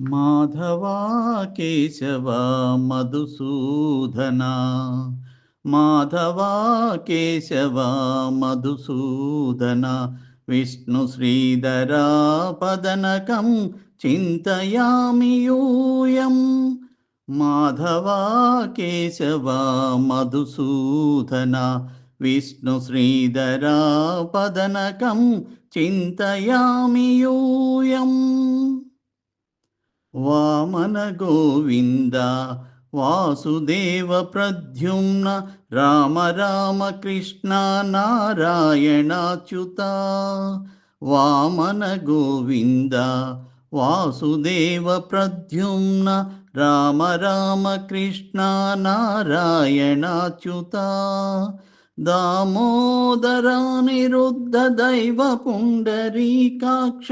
माधवा केशवा मधुसूदना। माधवा केशवा मधुसूदना विष्णुश्रीधरापदनकं चिन्तयामि यूयं माधवा केशवा मधुसूदना विष्णुश्रीधरापदनकं चिन्तयामि यूयम्। వామన గోవింద వాసుదేవ ప్రద్యుమ్న రామ రామ కృష్ణ నారాయణాచ్యుత. వామన గోవింద వాసుదేవ ప్రద్యుమ్న రామ రామ కృష్ణ నారాయణాచ్యుత. దామోదరానిరుద్ధ దైవ పుండరీకాక్ష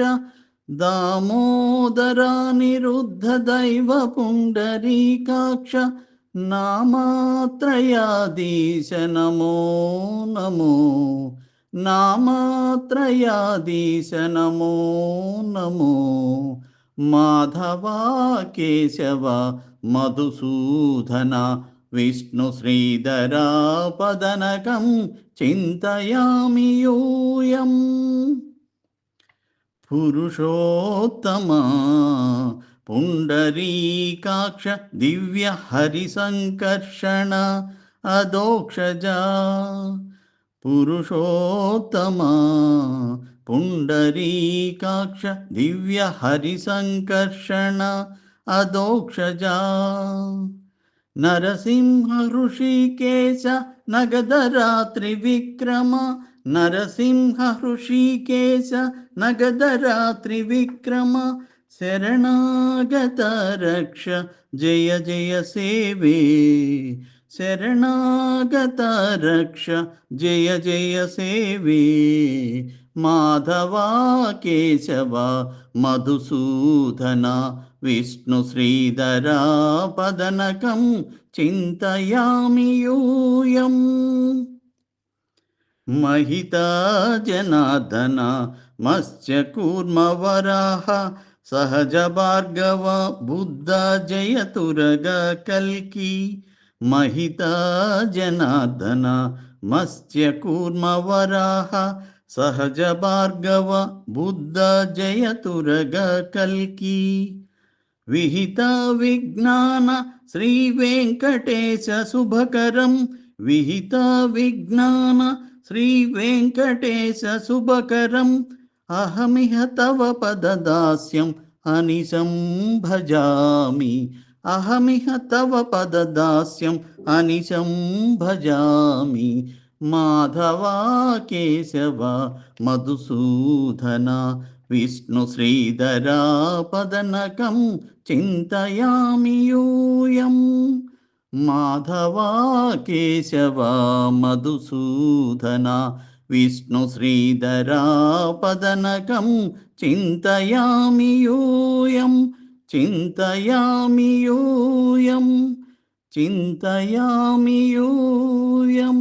దామోదరానిరుద్ధ దైవ పుండరీకాక్ష నామాత్రయాదీశ నమో నమో. నామాత్రయాదీశ నమో నమో. మాధవా కేశవ మధుసూదన విష్ణు శ్రీధరా పదనకం చింతయామి యూయం. पुरुषोत्तमा पुण्डरीकाक्ष दिव्यहरिसङ्कर्षण अदोक्षजा। पुरुषोत्तमा पुण्डरीकाक्ष दिव्यहरिसङ्कर्षण अदोक्षजा। नरसिंहऋषिकेश नगदरात्रिविक्रम నరసింహ ఋషికేశ నగదరాత్రి విక్రమ హృషికేశ నగదరాత్రి విక్రమ శరణాగత రక్ష జయ జయ సేవే శరణాగత రక్ష జయ జయ సేవే మాధవా కేశవ మధుసూదన విష్ణు శ్రీధరా పదనకం చింతయామి యూయం महिता जनार्दन मत्स्यकूर्मवराह सहज भार्गव बुद्ध जयतुरग कल्की महिता जनार्दन मत्स्यकूर्मवराह सहज भार्गव बुद्ध जयतुरग कल्की विहित विज्ञान श्रीवेङ्कटेश शुभकरं विहित विज्ञान శ్రీవేంకటేశ శుభకరం అహమిహ తవ పదదాస్యం అనిశం భజామి అహమిహ తవ పదదాస్యం అనిశం భజామి మాధవా కేశవ మధుసూదన విష్ణు శ్రీధరా పదనకం చింతయామి యూయం మాధవా కేశవ మధుసూదన విష్ణు శ్రీధరా పదనకం చింతయామి యూయం చింతయామి యూయం చింతయామి యూయం